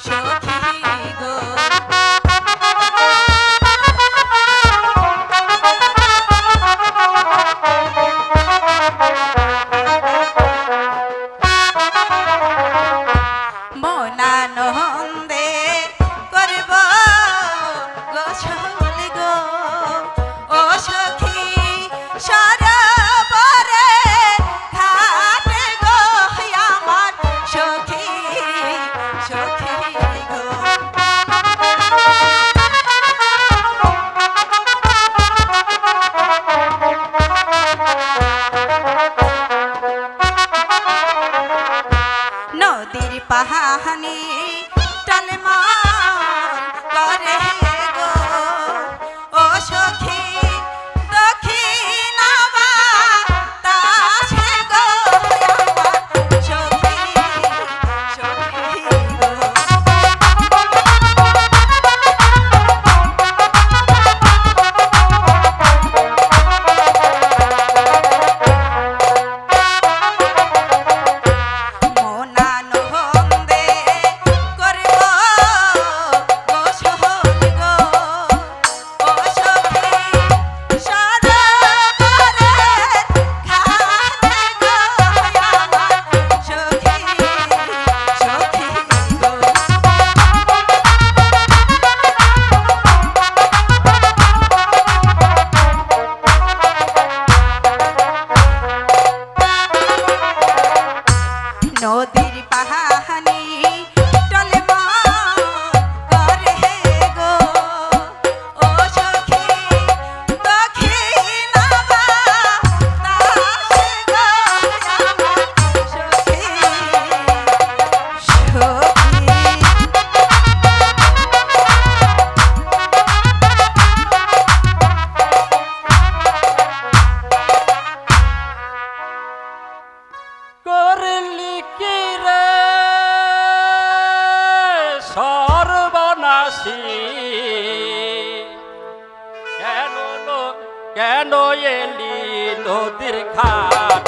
show. নদীর পাহানি টলে আসি। কেন কেন এলি নদীর ঘাট?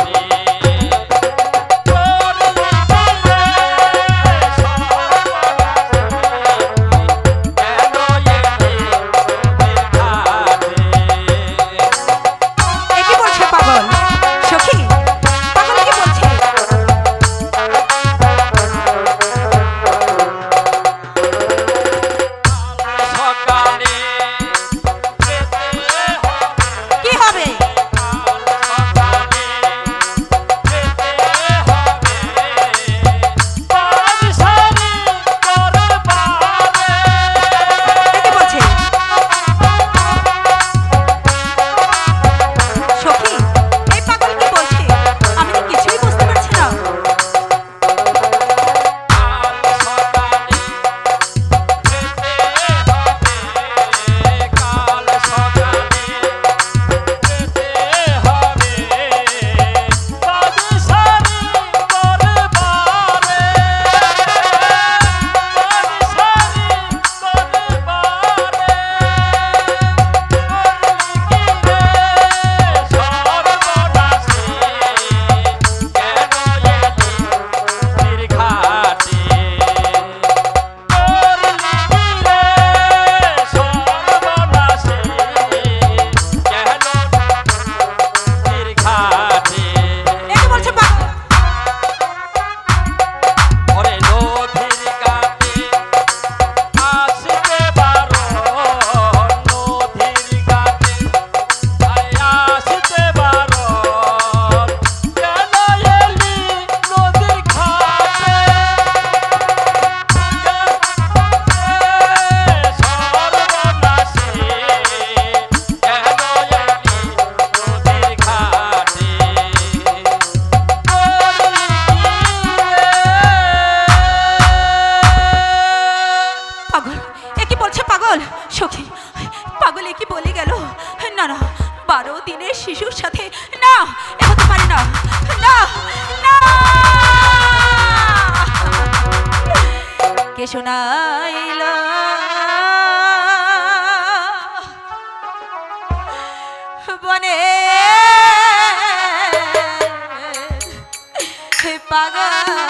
পাগল। এ কি বলছে পাগল? সখী, পাগল এ কি বলে গেল? না না, বারো দিনের শিশুর সাথে না, এ হতে পারে না। না না। কে শোনাইল? বনে। পাগল।